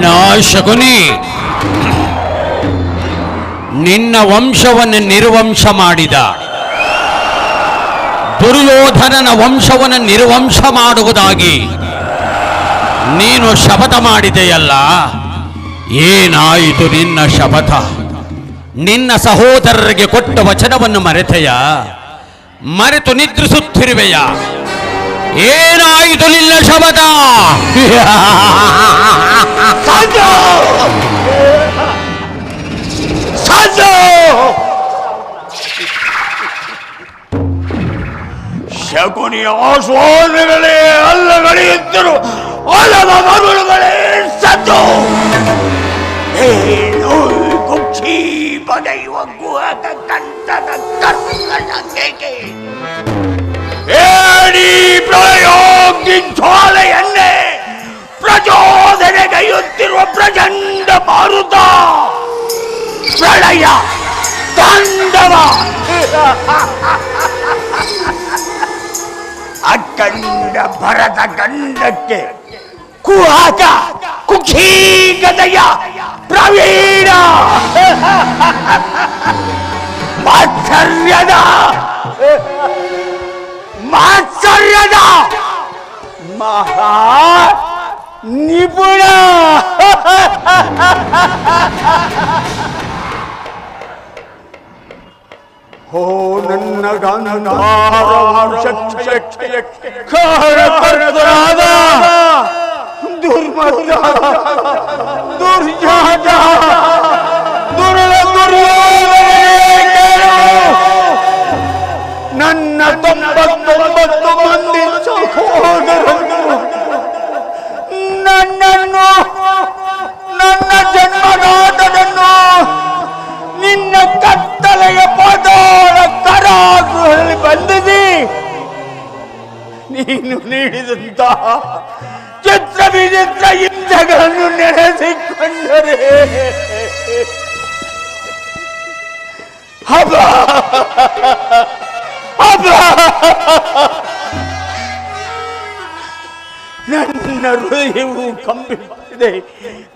ಅಣ್ಣ ಶಕುನಿ ನಿನ್ನ ವಂಶವನ್ನು ನಿರ್ವಂಶ ಮಾಡಿದ. ದುರ್ಯೋಧನನ ವಂಶವನ್ನು ನಿರ್ವಂಶ ಮಾಡುವುದಾಗಿ ನೀನು ಶಪಥ ಮಾಡಿದೆಯಲ್ಲ? ಏನಾಯಿತು ನಿನ್ನ ಶಪಥ? ನಿನ್ನ ಸಹೋದರರಿಗೆ ಕೊಟ್ಟ ವಚನವನ್ನು ಮರೆತೆಯ? ಮರೆತು ನಿದ್ರಿಸುತ್ತಿರುವೆಯ? ಏನಾಯಿತು ನಿನ್ನ ಶಪಥ ಸಾಧು ಶಕುನಿಯ ಆಶ್ವಾಸಗಳೇ ಅಲ್ಲಗಳೆಯುತ್ತಿರು ಅಲ್ಲದ ಮರುಳುಗಳೇ ಸದ್ದು ಏನು ಕುಕ್ಷಿ ಪಡೆಯುವ ಗುಹಕ ಕಂಠದ ಕರ್ಕಟ ಕೇಕೆ ಏಡಿ ಪ್ರಯೋಗಿ ಜ್ವಾಲೆಯನ್ನೇ ಪ್ರಚೋದನೆಗೈಯುತ್ತಿರುವ ಪ್ರಚಂಡ ಮಾರುತ ಪ್ರಳಯ ತಾಂಡವ ಅಖಂಡ ಭರತ ಗಂಡಕ್ಕೆ ಕುಹಾಕ ಕುಖೀಗದಯ ಪ್ರವೀಣ ಮಾತ್ಸರ್ಯದ ಮಾತ್ಸರ್ಯದ ಮಹಾ ನಿಪುಣ ಹೋ ನನ್ನ ಕಾರಕರ್ತರಾದ ದುರ್ಮತ ದುರ್ಜಾತ ತೊಂಬತ್ತೊಂಬತ್ತು ಮಂದಿ ಸಹೋದರರು ನನ್ನನ್ನು, ನನ್ನ ಜನ್ಮನಾಥನನ್ನು ನಿನ್ನ ಕತ್ತಲೆಯ ಪಾತಾಳ ಕರಾಗುಗಳಲ್ಲಿ ಬಂದಿದೆ. ನೀನು ನೀಡಿದಂತ ಚಿತ್ರ ವಿಚಿತ್ರ ಯುದ್ಧಗಳನ್ನು ನೆನೆಸಿಕೊಂಡರೆ. ಹಬ್ಬ. ನನ್ನ ಹೃದಯವು ಕಂಬಿಸುತ್ತಿದೆ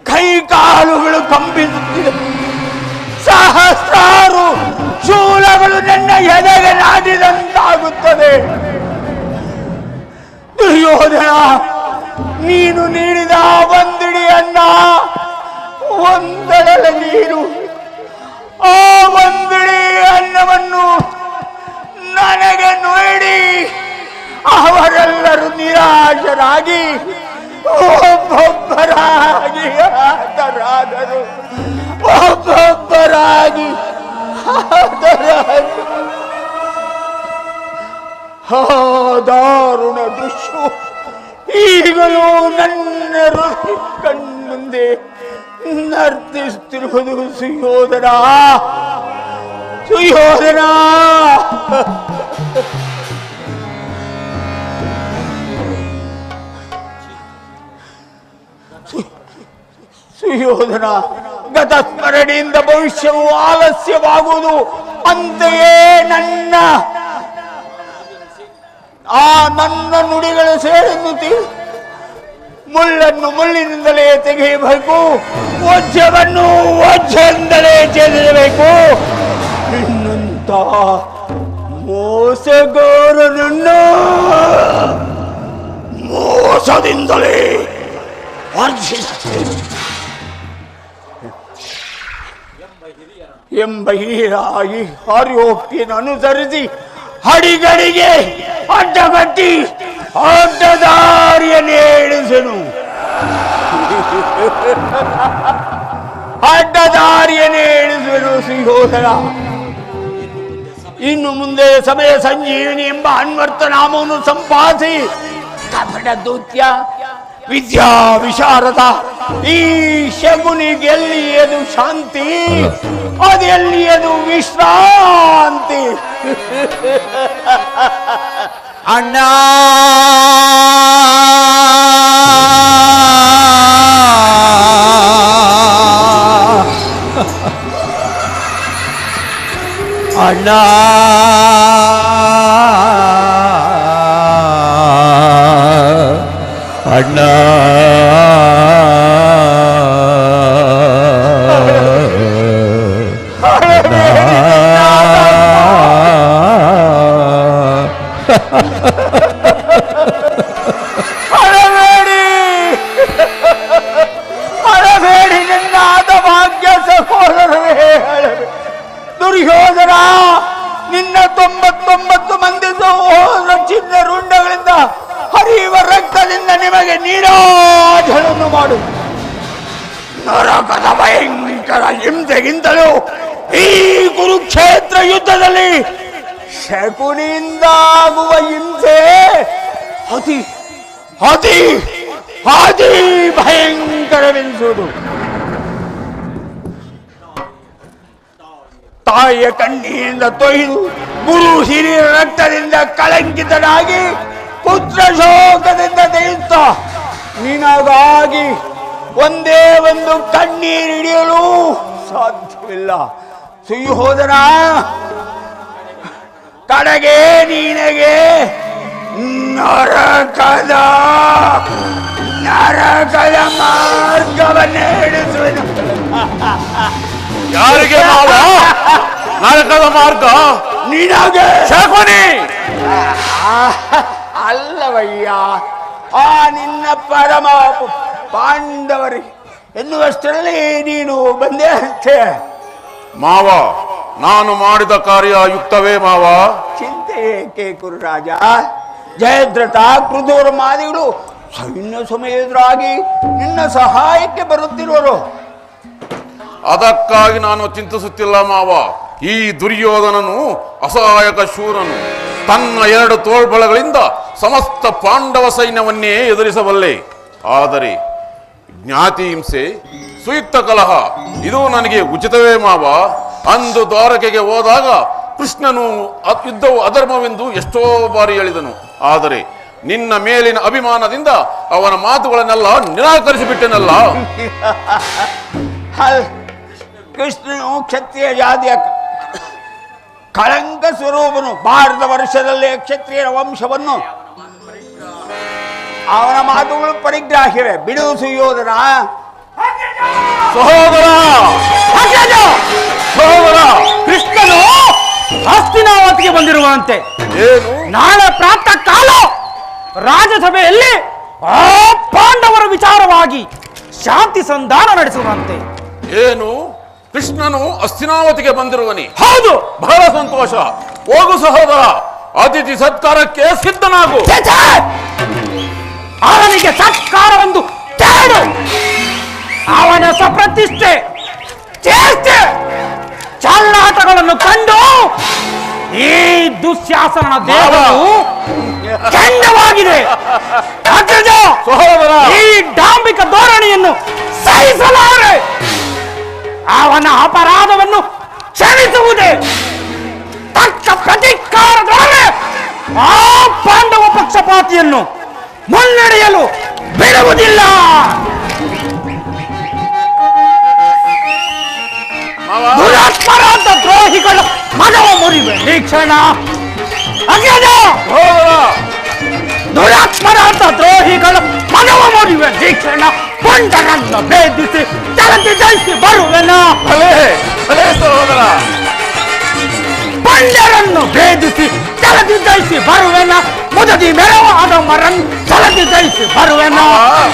ಕೈ ಕಾಲುಗಳು ಕಂಪಿಸುತ್ತಿದೆ ಸಹಸ್ರಾರು ಶೂಲಗಳು ನನ್ನ ಎದೆಗೆ ನಾಟಿದಂತಾಗುತ್ತದೆ ದುರ್ಯೋಧನ, ನೀನು ನೀಡಿದ ಒಂದಿಡಿಯನ್ನ ಒಂದಡಲ ನೀರು ಆ ಒಂದಿಡಿ ಅನ್ನವನ್ನು ನನಗೆ ನೋಡಿ ಅವರೆಲ್ಲರೂ ನಿರಾಶರಾಗಿ ಒಬ್ಬೊಬ್ಬರಾಗಿ ಆತರಾದರು ಒಬ್ಬೊಬ್ಬರಾಗಿ ಹಾ, ದಾರುಣ ದೃಶ್ಯ ಈಗಲೂ ನನ್ನ ಹೃದಯ ಕಣ್ಮುಂದೆ ನರ್ತಿಸ್ತಿರುವುದು ಸುಯೋಧನ. ಸುಯೋಧನ ಸುಯೋಧನ ಗತ ಸ್ಮರಣೆಯಿಂದ ಭವಿಷ್ಯವು ಆಲಸ್ಯವಾಗುವುದು, ಅಂತೆಯೇ ನನ್ನ. ಆ ನನ್ನ ನುಡಿಗಳು ಸೇರನ್ನು ಮುಳ್ಳನ್ನು ಮುಳ್ಳಿನಿಂದಲೇ ತೆಗೆಯಬೇಕು, ವಜ್ರವನ್ನು ವಜ್ರದಿಂದಲೇ ಚೆಲ್ಲಬೇಕು ನಿನ್ನಂತ ಮೋಸಗಾರನನ್ನು ಮೋಸದಿಂದಲೇ ಎಂಬ ಹೀರಾಗಿ ಹರಿಯೋಕ್ತಿಯನ್ನು ಅನುಸರಿಸಿ ಹಡಿಗಡಿಗೆ ಅಡ್ಡಗಟ್ಟಿ ಅಡ್ಡದಾರಿಯನ್ನು ಏಳಿಸನು ಅಡ್ಡದಾರಿಯನ್ನು ಏಳಿಸನು ಸಿಂಹೋದರ. ಇನ್ನು ಮುಂದೆ ಸಭೆಯ ಸಂಜೀವಿನಿ ಎಂಬ ಅನ್ವರ್ಥ ನಾಮವನ್ನು ಸಂಪಾದಿಸಿ. ಕಪಟ ದೂತ್ಯ ವಿದ್ಯಾ ವಿಶಾರದ ಈ ಶಗುನಿಗೆಲ್ಲಿಯದು ಶಾಂತಿ ಅದೆಲ್ಲಿಯದು ವಿಶ್ರಾಂತಿ. ಅಣ್ಣ! ಅಣ್ಣ ಮಾಡು ನರಕದ ಭಯಂಕರ ಹಿಂಸೆಗಿಂತಲೂ ಈ ಕುರುಕ್ಷೇತ್ರ ಯುದ್ಧದಲ್ಲಿ ಶಕುನಿಯಿಂದಾಗುವ ಹಿಂಸೆ ಅತಿ ಅತಿ ಅತಿ ಭಯಂಕರವೆನಿಸುವುದು. ತಾಯಿಯ ಕಣ್ಣಿನಿಂದ ತೊಯ್ದು ಗುರು ಹಿರಿಯ ರಕ್ತದಿಂದ ಕಳಂಕಿತನಾಗಿ ಪುತ್ರ ಶೋಕದಿಂದ ನಿನಗಾಗಿ ಒಂದೇ ಒಂದು ಕಣ್ಣೀರು ಹಿಡಿಯಲು ಸಾಧ್ಯವಿಲ್ಲ. ಸುಯೋಧನ ಕಡೆಗೆ ನಿನಗೆ ನರಕದ ನರಕದ ಮಾರ್ಗವನ್ನೇ ಯಾರಿಗೆ ನರಕದ ಮಾರ್ಗ? ನಿನಗೆ. ಶಕುನಿ! ಅಲ್ಲವಯ್ಯ ಆ ನಿನ್ನ ಪರಮ ಪಾಂಡವರಿ ಎನ್ನುವಷ್ಟರಲ್ಲಿ ನೀನು ಬಂದೆ ಅಷ್ಟೇ ಮಾವ ನಾನು ಮಾಡಿದ ಕಾರ್ಯ ಯುಕ್ತವೇ ಮಾವ? ಚಿಂತೆ ಏಕೆ ಕುರುರಾಜ ಜಯದ್ರಥ ಕೃದೂರ ಮಾದಿಗಳು ಸೈನ್ಯ ಸಮಯದರಾಗಿ ನಿನ್ನ ಸಹಾಯಕ್ಕೆ ಬರುತ್ತಿರುವರು. ಅದಕ್ಕಾಗಿ ನಾನು ಚಿಂತಿಸುತ್ತಿಲ್ಲ ಮಾವ. ಈ ದುರ್ಯೋಧನನು ಅಸಹಾಯಕ ಶೂರನು. ತನ್ನ ಎರಡು ತೋಳ್ಬಳಗಳಿಂದ ಸಮಸ್ತ ಪಾಂಡವ ಸೈನ್ಯವನ್ನೇ ಎದುರಿಸಬಲ್ಲೆ. ಆದರೆ ಜ್ಞಾತಿ ಹಿಂಸೆ, ಸುಯುಕ್ತ ಕಲಹ, ಇದು ನನಗೆ ಉಚಿತವೇ ಮಾವ. ಅಂದು ದ್ವಾರಕೆಗೆ ಹೋದಾಗ ಕೃಷ್ಣನು ಯುದ್ಧವು ಅಧರ್ಮವೆಂದು ಎಷ್ಟೋ ಬಾರಿ ಹೇಳಿದನು. ಆದರೆ ನಿನ್ನ ಮೇಲಿನ ಅಭಿಮಾನದಿಂದ ಅವನ ಮಾತುಗಳನ್ನೆಲ್ಲ ನಿರಾಕರಿಸಿಬಿಟ್ಟೆನಲ್ಲ. ಕೃಷ್ಣನು ಕ್ಷತ್ರಿಯ ಜಾತಿಯ ಕಳಂಕ ಸ್ವರೂಪನು ಭಾರತ ವರ್ಷದಲ್ಲಿ ಕ್ಷತ್ರಿಯರ ವಂಶವನ್ನು. ಅವನ ಮಾತುಗಳು ಪರಿಗ್ರಾಹಿವೆ ಬಿಡು ಸುಯೋಧನ. ಸಹೋದರ. ಸಹೋದರ. ಕೃಷ್ಣನು ಹಸ್ತಿನಾವತಿಗೆ ಬಂದಿರುವಂತೆ. ಏನು? ನಾಳೆ ಪ್ರಾತಃ ಕಾಲ ರಾಜಸಭೆಯಲ್ಲಿ ಆ ಪಾಂಡವರ ವಿಚಾರವಾಗಿ ಶಾಂತಿ ಸಂಧಾನ ನಡೆಸುವಂತೆ. ಏನು? ಕೃಷ್ಣನು ಅಸ್ತಿನಾವತಿಗೆ ಬಂದಿರುವನಿ. ಹೌದು. ಬಹಳ ಸಂತೋಷ. ಹೋಗು ಸಹೋದರ. ಅತಿಥಿ ಸತ್ಕಾರಕ್ಕೆ ಸಿದ್ಧನಾಗು! ಅವನಿಗೆ ಸತ್ಕಾರ ಒಂದು ಅವನ ಸಪ್ರತಿಷ್ಠೆ ಚೇಷ್ಟೆ ಚಲ್ಲಾಟಗಳನ್ನು ಕಂಡು ಈ ದುಶ್ಯಾಸನ ದೇವರು ಚಂದವಾಗಿದೆ ಸಹೋದರ. ಈ ಡಾಂಬಿಕ ಧೋರಣೆಯನ್ನು ಸಹಿಸಲಾರೆ. ಅವನ ಅಪರಾಧವನ್ನು ಕ್ಷಮಿಸುವುದೇ. ತಕ್ಕ ಪ್ರತಿಕಾರದೊಡನೆ ಆ ಪಾಂಡವ ಪಕ್ಷಪಾತಿಯನ್ನು ಮುನ್ನಡೆಯಲು ಬಿಡುವುದಿಲ್ಲ. ದುರಾತ್ಮರಾದ ದ್ರೋಹಿಗಳ ಮನವ ಮುರಿವೆ. ಅಗ್ರಜ ಸಹೋದರ ದುರಾತ್ಮರಾದ ದ್ರೋಹಿಗಳ ಮನವ ಮುರಿವೆ. ನೀಕ್ಷಣ ಪುಂಡರನ್ನು ಭೇದಿಸಿ ಜಲದಿ ಜಯಿಸಿ ಬರುವೆನ ಭಲೆ ಭಲೆ ಸಹೋದರ ಪಂಡ್ಯರನ್ನು ಭೇದಿಸಿ ಜಲದಿ ಜಯಿಸಿ ಬರುವೆನ ಮುದದಿ ಮೆರವಾದ ಮರನ್ ಜಲದಿ ಜಯಿಸಿ ಬರುವೆನ ಆ,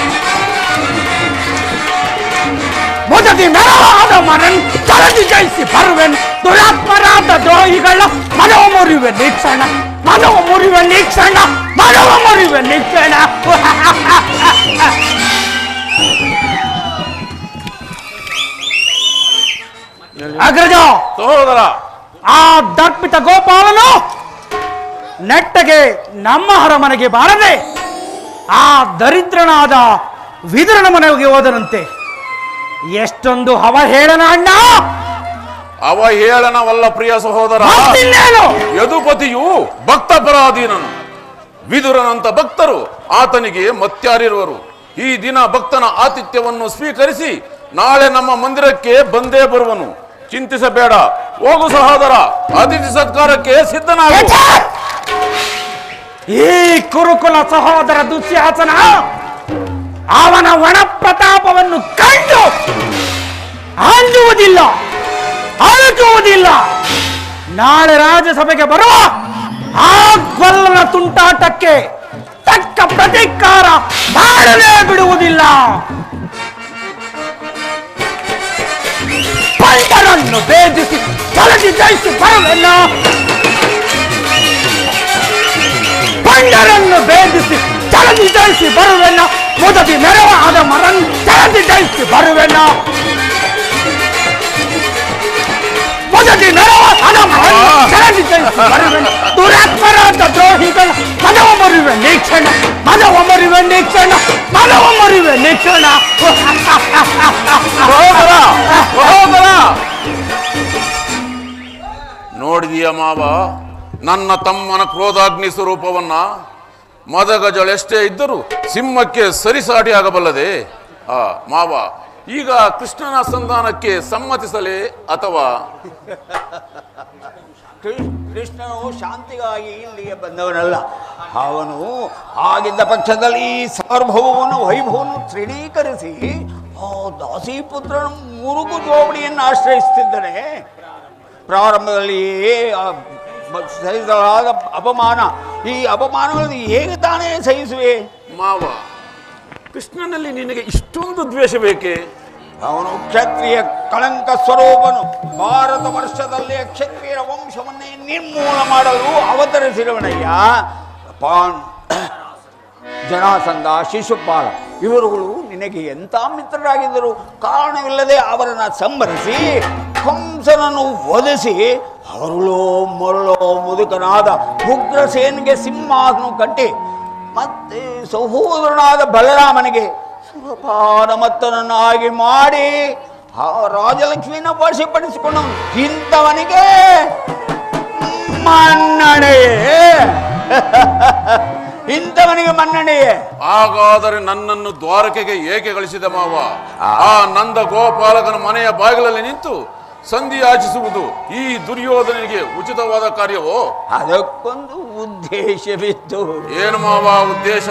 ಮುದದಿ ಮೆರವಾದ ಮರನ್ ಜಲದಿ ಜಯಿಸಿ ಬರುವೆನ್ ದುರಾತ್ಮರಾದ ದ್ರೋಹಿಗಳ ಮನವ ಮುರಿವೆ ನೀಕ್ಷಣ ಮನವ ಮುರಿವೆ ನೀಕ್ಷಣ ಮನವ ಮುರಿವೆ ನೀಕ್ಷಣ ಅಗ್ರಜ! ಸಹೋದರ! ಆ ದರ್ಪಿತ ಗೋಪಾಲನು ನೆಟ್ಟಗೆ ನಮ್ಮ ಅರಮನೆಗೆ ಬಾರದೆ ಆ ದರಿದ್ರನಾದ ವಿದುರನ ಮನೆಗೆ ಹೋದನಂತೆ. ಎಷ್ಟೊಂದು ಅವಹೇಳನ ಅಣ್ಣ! ಅವಹೇಳನವಲ್ಲ ಪ್ರಿಯ ಸಹೋದರ! ಯದುಪತಿಯು ಭಕ್ತ ಪರಾಧೀನನು ವಿದುರನಂತ ಭಕ್ತರು ಆತನಿಗೆ ಮತ್ಯಾರಿರುವರು. ಈ ದಿನ ಭಕ್ತನ ಆತಿಥ್ಯವನ್ನು ಸ್ವೀಕರಿಸಿ ನಾಳೆ ನಮ್ಮ ಮಂದಿರಕ್ಕೆ ಬಂದೇ ಬರುವನು. ಚಿಂತಿಸಬೇಡ. ಹೋಗು ಸಹೋದರ, ಅತಿಥಿ ಸತ್ಕಾರಕ್ಕೆ ಸಿದ್ಧನಾಗ! ಈ ಕುರುಕುಲ ಸಹೋದರ ದುಶ್ಯಾಸನ ಅವನ ಒಣ ಪ್ರತಾಪವನ್ನು ಕಂಡು ಅಂಜುವುದಿಲ್ಲ, ಅಳುಕುವುದಿಲ್ಲ. ನಾಳೆ ರಾಜ್ಯಸಭೆಗೆ ಬರುವ ಆ ಗೊಲ್ಲನ ತುಂಟಾಟಕ್ಕೆ ತಕ್ಕ ಪ್ರತೀಕಾರ ಮಾಡಲೇ ಬಿಡುವುದಿಲ್ಲ. 빨리 달아주노 배드시 달아주 자이스 파울했나? 반달았노 배드시 달아주 자이스 바로했나? 모자비 메라와. 아다 말한 달아주 자이스 바로했나? 모자비 메라와. 아다 말한 달아주 자이스 바로했나? 노랗 파라다. 저희가 받아버리면 내 채널 ನನ್ನ ತಮ್ಮನ ಕ್ರೋಧಾಗ್ನಿ ಸ್ವರೂಪವನ್ನ ಮದಗಜಳೆಷ್ಟೇ ಇದ್ದರೂ ಸಿಂಹಕ್ಕೆ ಸರಿಸಾಟಿ ಆಗಬಲ್ಲದೆ, ಆ, ಮಾವ, ಈಗ ಕೃಷ್ಣನ ಸಂಧಾನಕ್ಕೆ ಸಮ್ಮತಿಸಲೇ ಅಥವಾ? ಕೃಷ್ಣನು ಶಾಂತಿಗಾಗಿ ಇಲ್ಲಿಗೆ ಬಂದವನಲ್ಲ. ಅವನು ಆಗಿದ್ದ ಪಕ್ಷದಲ್ಲಿ ಸಾರ್ವಭೌಮವನ್ನು, ವೈಭವವನ್ನು ತ್ರಿಣೀಕರಿಸಿ ದಾಸಿ ಪುತ್ರನ ಮುರುಗು ಜೋಬಡಿಯನ್ನು ಆಶ್ರಯಿಸುತ್ತಿದ್ದರೆ ಪ್ರಾರಂಭದಲ್ಲಿ ಸಹಿಸಲಾದ ಅಪಮಾನ. ಈ ಅಪಮಾನಗಳನ್ನು ಹೇಗೆ ತಾನೇ ಸಹಿಸುವೆ? ಮಾವ ಕೃಷ್ಣನಲ್ಲಿ ನಿನಗೆ ಇಷ್ಟೊಂದು ದ್ವೇಷ ಬೇಕೆ? ಅವನು ಕ್ಷತ್ರಿಯ ಕಳಂಕ ಸ್ವರೂಪನು. ಭಾರತ ವರ್ಷದಲ್ಲಿ ಕ್ಷತ್ರಿಯರ ವಂಶವನ್ನೇ ನಿರ್ಮೂಲ ಮಾಡಲು ಅವತರಿಸಿರುವನಯ್ಯ ಪಾನ್ ಜನಾಸಂಧ ಶಿಶುಪಾಲ ಇವರುಗಳು ನಿನಗೆ ಎಂಥ ಮಿತ್ರರಾಗಿದ್ದರು? ಕಾರಣವಿಲ್ಲದೆ ಅವರನ್ನು ಸಂಭರಿಸಿ ಕಂಸನನ್ನು ವಧಿಸಿ ಅವರುಳೋ ಮರಳೋ ಮುದುಕನಾದ ಉಗ್ರಸೇನ್ಗೆ ಸಿಂಹಾಸನ ಕಟ್ಟಿ ಮತ್ತೆ ಸಹೋದರನಾದ ಬಲರಾಮನಿಗೆ ಸುರಪಾನಮತ್ತನನ್ನಾಗಿ ಮಾಡಿ ಆ ರಾಜಲಕ್ಷ್ಮಿನ ವಶಪಡಿಸಿಕೊಂಡು ಇಂಥವನಿಗೆ ಮನ್ನಣೆಯೇ ಇಂಥವನಿಗೆ ಮನ್ನಣೆಯೇ ಹಾಗಾದರೆ ನನ್ನನ್ನು ದ್ವಾರಕೆಗೆ ಏಕೆ ಗಳಿಸಿದ ಮಾವ? ಆ ನಂದ ಗೋಪಾಲಕನ ಮನೆಯ ಬಾಗಿಲಲ್ಲಿ ನಿಂತು ಸಂಧಿ ಆಚಿಸುವುದು ಈ ದುರ್ಯೋಧನಿಗೆ ಉಚಿತವಾದ ಕಾರ್ಯವೋ? ಅದಕ್ಕೊಂದು ಉದ್ದೇಶವಿತ್ತು ಏನು ಮಾವ ಉದ್ದೇಶ?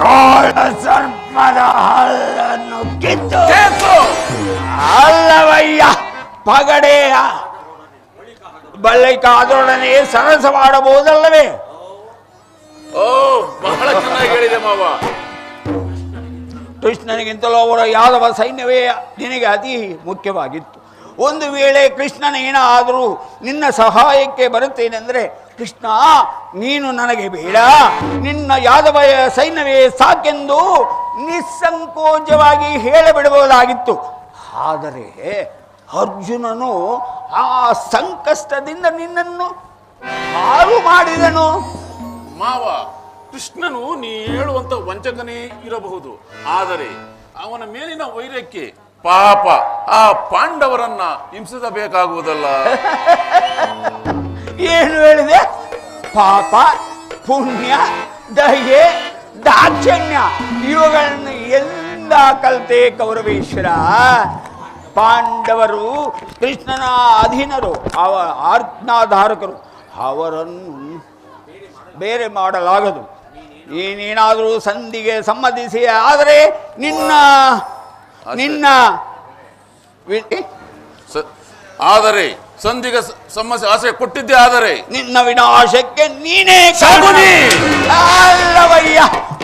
ಕಾಳ ಸರ್ಪದ ಹಲ್ಲನ್ನು ಕಿತ್ತು! ಅಲ್ಲವಯ್ಯ ಪಗಡೆಯ ಬಳ್ಳಿಕಾದೊಡನೆ ಸರಸವಾಡಬಹುದಲ್ಲವೇ ಓ ಬಹಳ ಚೆನ್ನಾಗಿ ಹೇಳಿದೆ ಮಾವ. ಕೃಷ್ಣನಿಗಿಂತಲೂ ಅವರ ಯಾದವ ಸೈನ್ಯವೇ ನಿನಗೆ ಅತಿ ಮುಖ್ಯವಾಗಿತ್ತು. ಒಂದು ವೇಳೆ ಕೃಷ್ಣನೇನಾದರೂ ನಿನ್ನ ಸಹಾಯಕ್ಕೆ ಬರುತ್ತೇನೆಂದರೆ, ಕೃಷ್ಣ, ನೀನು ನನಗೆ ಬೇಡ. ನಿನ್ನ ಯಾದವ ಸೈನ್ಯವೇ ಸಾಕೆಂದು ನಿಸ್ಸಂಕೋಚವಾಗಿ ಹೇಳಬಿಡಬಹುದಾಗಿತ್ತು ಆದರೆ ಅರ್ಜುನನು ಆ ಸಂಕಷ್ಟದಿಂದ ನಿನ್ನನ್ನು ಹಾಳು ಮಾಡಿದನು. ಮಾವ, ಕೃಷ್ಣನು ನೀ ಹೇಳುವಂತ ವಂಚಕನೇ ಇರಬಹುದು. ಆದರೆ ಅವನ ಮೇಲಿನ ವೈರಕ್ಕೆ ಪಾಪ, ಆ ಪಾಂಡವರನ್ನ ಹಿಂಸಿಸಬೇಕಾಗುವುದಲ್ಲ. ಏನು ಹೇಳಿದೆ? ಪಾಪ, ಪುಣ್ಯ, ದಯೆ, ದಾಕ್ಷಣ್ಯ, ಇವುಗಳನ್ನು ಎಲ್ಲ ಕಲ್ತೆ ಕೌರವೇಶ್ವರ ಪಾಂಡವರು ಕೃಷ್ಣನ ಅಧೀನರು ಅವ ಆಜ್ಞಾಧಾರಕರು, ಅವರನ್ನು ಬೇರೆ ಮಾಡಲಾಗದು. ನೀನೇನಾದರೂ ಸಂಧಿಗೆ ಸಮ್ಮತಿಸಿ ಆದರೆ ನಿನ್ನ ನಿನ್ನ ವಿ- ಸ- ಆದರೆ ಸಂಧಿಗ ಸ- ಸಮಸ್ಯೆ ಆಸೆ ಕೊಟ್ಟಿದ್ದೆ ಆದರೆ. ನಿನ್ನ ವಿನಾಶಕ್ಕೆ ನೀನೇ! ಅಲ್ಲವಯ್ಯ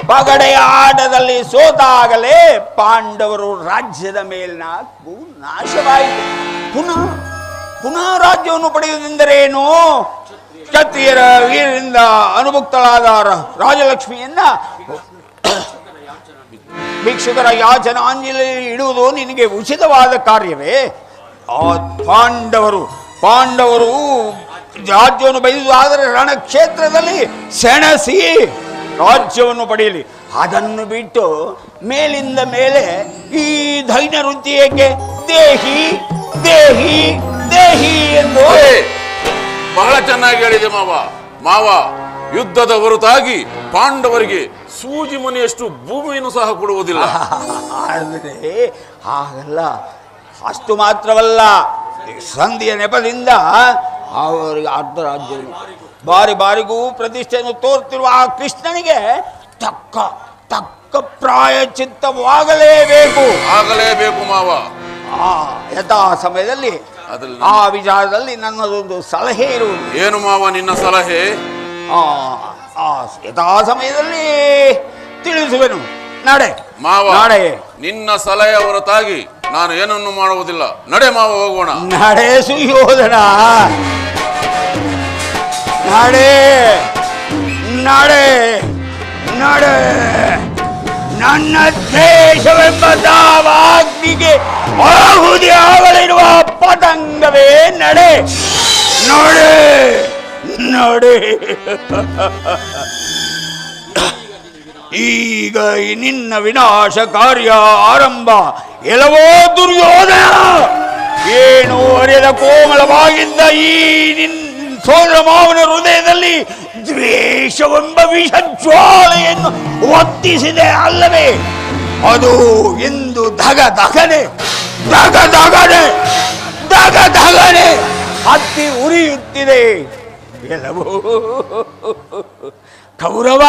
ಪಗಡೆಯ ಆಟದಲ್ಲಿ ಸೋತಾಗಲೇ ಪಾಂಡವರು ರಾಜ್ಯದ ಮೇಲಿನ ಭೂ ನಾಶವಾಯಿತು. ಪುನಃ ಪುನಃ ರಾಜ್ಯವನ್ನು ಪಡೆಯುವುದೆಂದರೇನು? ಕ್ಷತ್ರಿಯರ ವೀರರಿಂದ ಅನುಭುಕ್ತಳಾದ ರ- ರಾಜಲಕ್ಷ್ಮಿಯನ್ನ ಭಿಕ್ಷುಕರ ಯಾಚನಾಂಜಲಿ ಇಡುವುದು ನಿನಗೆ ಉಚಿತವಾದ ಕಾರ್ಯವೇ? ಆ ಪಾಂಡವರು ಪಾಂಡವರು ರಾಜ್ಯವನ್ನು ಆದರೆ ರಣಕ್ಷೇತ್ರದಲ್ಲಿ ಸೆಣಸಿ ರಾಜ್ಯವನ್ನು ಪಡೆಯಲಿ. ಅದನ್ನು ಬಿಟ್ಟು ಮೇಲಿಂದ ಮೇಲೆ ಈ ಧೈನ್ಯ ವೃತ್ತಿ ಏಕೆ? ದೇಹಿ ದೇಹಿ ದೇಹಿ ಎಂದು. ಬಹಳ ಚೆನ್ನಾಗಿ ಹೇಳಿದೆ ಮಾವ. ಮಾವ ಯುದ್ಧದ ಹೊರತಾಗಿ ಪಾಂಡವರಿಗೆ ಸೂಜಿ ಮನೆಯಷ್ಟು ಭೂಮಿಯನ್ನು ಸಹ ಕೊಡುವುದಿಲ್ಲ. ಆದರೆ ಹಾಗಲ್ಲ ಅಷ್ಟು ಮಾತ್ರವಲ್ಲ ಸಂಧಿಯ ನೆಪದಿಂದ ಅವರಿಗೆ ಅರ್ಧ ರಾಜ್ಯ ಬಾರಿ ಬಾರಿಗೂ ಪ್ರತಿಷ್ಠೆಯನ್ನು ತೋರ್ತಿರುವ ಆ ಕೃಷ್ಣನಿಗೆ ತಕ್ಕ ತಕ್ಕ ಪ್ರಾಯಚಿತ್ತವಾಗಲೇಬೇಕು ಆಗಲೇಬೇಕು ಮಾವ. ಆ ಯಥಾ ಸಮಯದಲ್ಲಿ ಆ ವಿಚಾರದಲ್ಲಿ ನನ್ನದೊಂದು ಸಲಹೆ ಇರುವುದು. ಏನು ಮಾವ ನಿನ್ನ ಸಲಹೆ? ಯಥಾ ಸಮಯದಲ್ಲಿ ತಿಳಿಸುವೆನು. ನಡೆ ಮಾವ ನಾಳೆ ನಿನ್ನ ಸಲಹೆ ಹೊರತಾಗಿ ನಾನು ಏನನ್ನು ಮಾಡುವುದಿಲ್ಲ. ನಡೆ ಮಾವ ಹೋಗೋಣ. ನಡೆ ಸುಯೋಧನ. ನಡೆ ನಡೆ ನಡೆ. ನನ್ನ ದೇಶವೆಂಬ ದಾವಾಗ್ನಿಗೆ ಆಹುದಿ ಆಗಲಿರುವ ಪತಂಗವೇ ನಡೆ. ನಡೆ. ನಡೆ. ಈಗ ನಿನ್ನ ವಿನಾಶ ಕಾರ್ಯ ಆರಂಭ. ಎಲ್ಲವೋ ದುರ್ಯೋಧನ. ಏನು ಅರಿಯದ ಕೋಮಲವಾಗಿದ್ದ ಈ ನಿನ್ ಸೋದರ ಮಾವನ ಹೃದಯದಲ್ಲಿ ದ್ವೇಷವೆಂಬ ವಿಷ ಜ್ವಾಲೆಯನ್ನು ಒತ್ತಿಸಿದೆ ಅಲ್ಲವೇ? ಅದು ಎಂದು ಧಗ ಧಗನೆ. ಧಗ ಧಗನೆ. ಧಗ ಧಗನೆ. ಹತ್ತಿ ಉರಿಯುತ್ತಿದೆ. ಎಲ್ಲವೋ. ಕೌರವ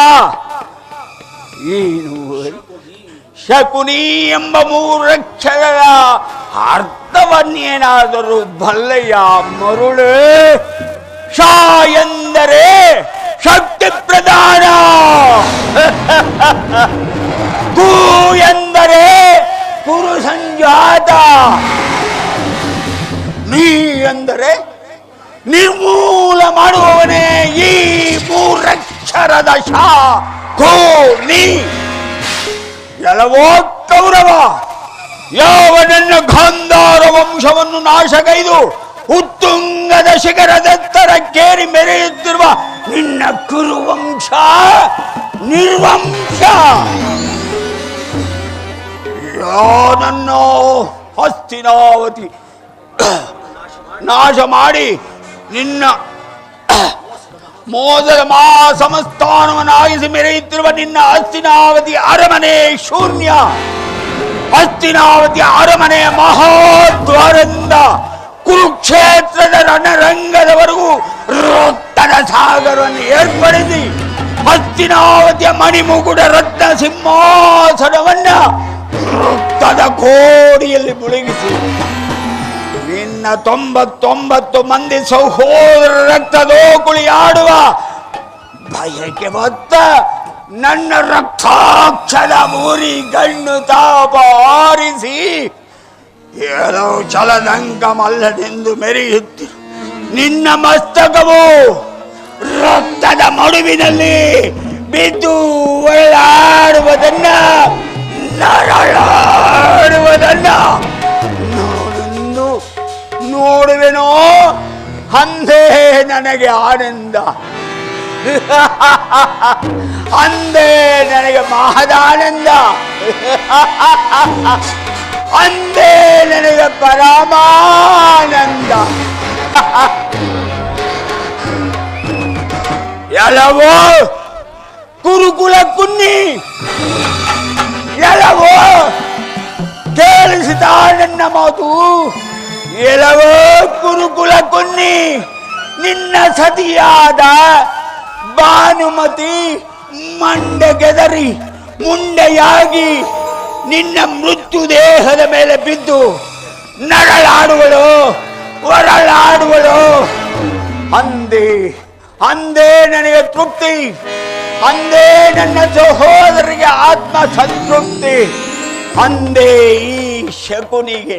ಏನು ಶಕುನಿ ಎಂಬ ಮೂರಕ್ಷರದ ಅರ್ಥವನ್ನೇನಾದರೂ ಬಲ್ಲಯ್ಯ ಮರುಳು. ಶಾ ಎಂದರೆ ಶಕ್ತಿ ಪ್ರಧಾನ. ಕು ಎಂದರೆ ಕುರು ಸಂಜಾತ ನೀ ಎಂದರೆ ನಿರ್ಮೂಲ ಮಾಡುವವನೇ ಈ ಮೂರಕ್ಷರದ ಶಾ ಕೋ ಕೌರವ ಯಾವ ನನ್ನ ಗಾಂಧಾರ ವಂಶವನ್ನು ನಾಶಗೈದು, ಉತ್ತುಂಗದ ಶಿಖರದೆತ್ತರಕ್ಕೇರಿ ಮೆರೆಯುತ್ತಿರುವ ನಿನ್ನ ಕುರುವಂಶ, ನಿರ್ವಂಶ. ನನ್ನ ಹಸ್ತಿನಾವತಿ ನಾಶ ಮಾಡಿ ನಿನ್ನ ಮೋದರ ಮಾ ಸಮಸ್ಥಾನವನ್ನಾಗಿಸಿ ಮೆರೆಯುತ್ತಿರುವ ನಿನ್ನ ಹಸ್ತಿನಾವತಿ ಅರಮನೆ ಶೂನ್ಯ ಹಸ್ತಿನಾವತಿ ಅರಮನೆಯ ಮಹಾದ್ವಾರದಿಂದ ಕುರುಕ್ಷೇತ್ರದ ರಣರಂಗದವರೆಗೂ ರಕ್ತದ ಸಾಗರವನ್ನು ಏರ್ಪಡಿಸಿ ಹಸ್ತಿನಾವತಿಯ ಮಣಿಮುಗುಡ ರತ್ನ ಸಿಂಹಾಸನವನ್ನ ರಕ್ತದ ಕೋಡಿಯಲ್ಲಿ ಮುಳುಗಿಸಿ ನಿನ್ನ ತೊಂಬತ್ತೊಂಬತ್ತು ಮಂದಿ ಸಹೋದರ ರಕ್ತದೋ ಆಡುವ ಭಯಕ್ಕೆ ಬತ್ತ ನನ್ನ ರಕ್ತಾಕ್ಷದ ಮೂರಿ ಗಣ್ಣು ತಾಪ ಆರಿಸಿ ಏನೋ ಚಲದಂಕ ಮಲ್ಲನೆಂದು ಮೆರೆಯುತ್ತಿ. ನಿನ್ನ ಮಸ್ತಕವು ರಕ್ತದ ಮಡುವಿನಲ್ಲಿ ಬಿದ್ದು ಒಳ್ಳಾಡುವುದನ್ನ ನರಳಾಡುವುದನ್ನ ನೋಡುವೆನೋ? ಅಂದೇ ನನಗೆ ಆನಂದ. ಅಂದೇ ನನಗೆ ಮಹದಾನಂದ ಅಂದೇ ನನಗೆ ಪರಮಾನಂದ. ಎಲ್ಲವೋ? ಕುರುಕುಲ ಕುನ್ನಿ. ಎಲ್ಲವೋ? ಕೇಳಿಸಿದ ನನ್ನ ಮಾತು. ಎಲವೋ ಕುರುಕುಲ ಕುನ್ನಿ, ನಿನ್ನ ಸತಿಯಾದ ಭಾನುಮತಿ ಮಂಡೆಗೆದರಿ ಮುಂಡೆಯಾಗಿ ನಿನ್ನ ಮೃತ್ಯು ದೇಹದ ಮೇಲೆ ಬಿದ್ದು ನರಳಾಡುವಳು ಹೊರಳಾಡುವಳು ಅಂದೇ ಅಂದೇ ನನಗೆ ತೃಪ್ತಿ, ಅಂದೇ ನನ್ನ ಸಹೋದರಿಗೆ ಆತ್ಮ ಸಂತೃಪ್ತಿ ಅಂದೇ ಈ ಶಕುನಿಗೆ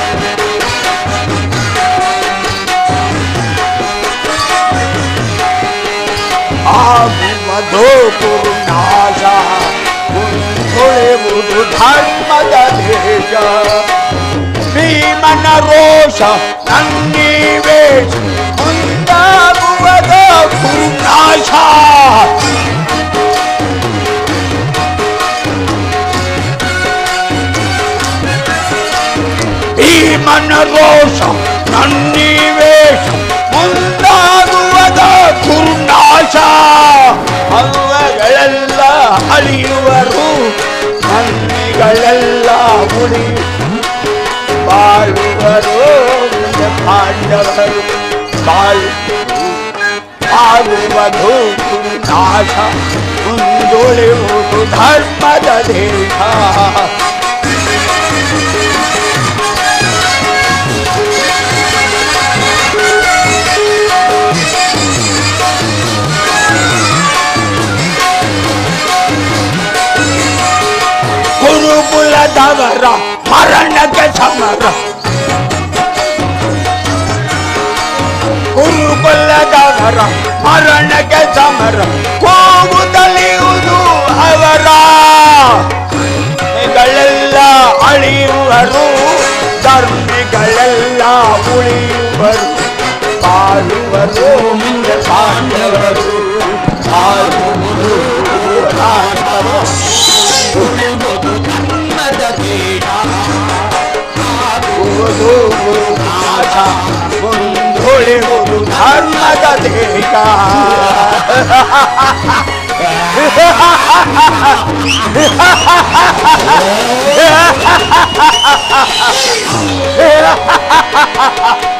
করুণাশা ধরে মধু ধর্মদেশ শ্রীমন রোষ সন্নিবেশ করুণাশা ভীমন রোষ সন্নিবেশ ಕುರುನಾಶ ಅವುಗಳೆಲ್ಲ ಅಳಿಯುವರು ನನ್ನಿಗಳೆಲ್ಲ ಉಳಿ ಬಾಳುವರು ಮುಂದೆ ಪಾಂಡವರು ಬಾಳು ಆಗುವುದು ನಾಶ ಮುಂದುಳಿಯುವುದು ಧರ್ಮದ தவற மரணக்கு சமர. குருகுல தவற மரணக்கு சமர. கோவு தலியுது அவரா. நீங்களெல்லாம் அழியும் வரும். தர்மிகளெல்லாம் ஒளியும் வரும். இந்த பாண்டு দেখা বন্ধু ধরে গরু ধারণাটা দেখা Yeah.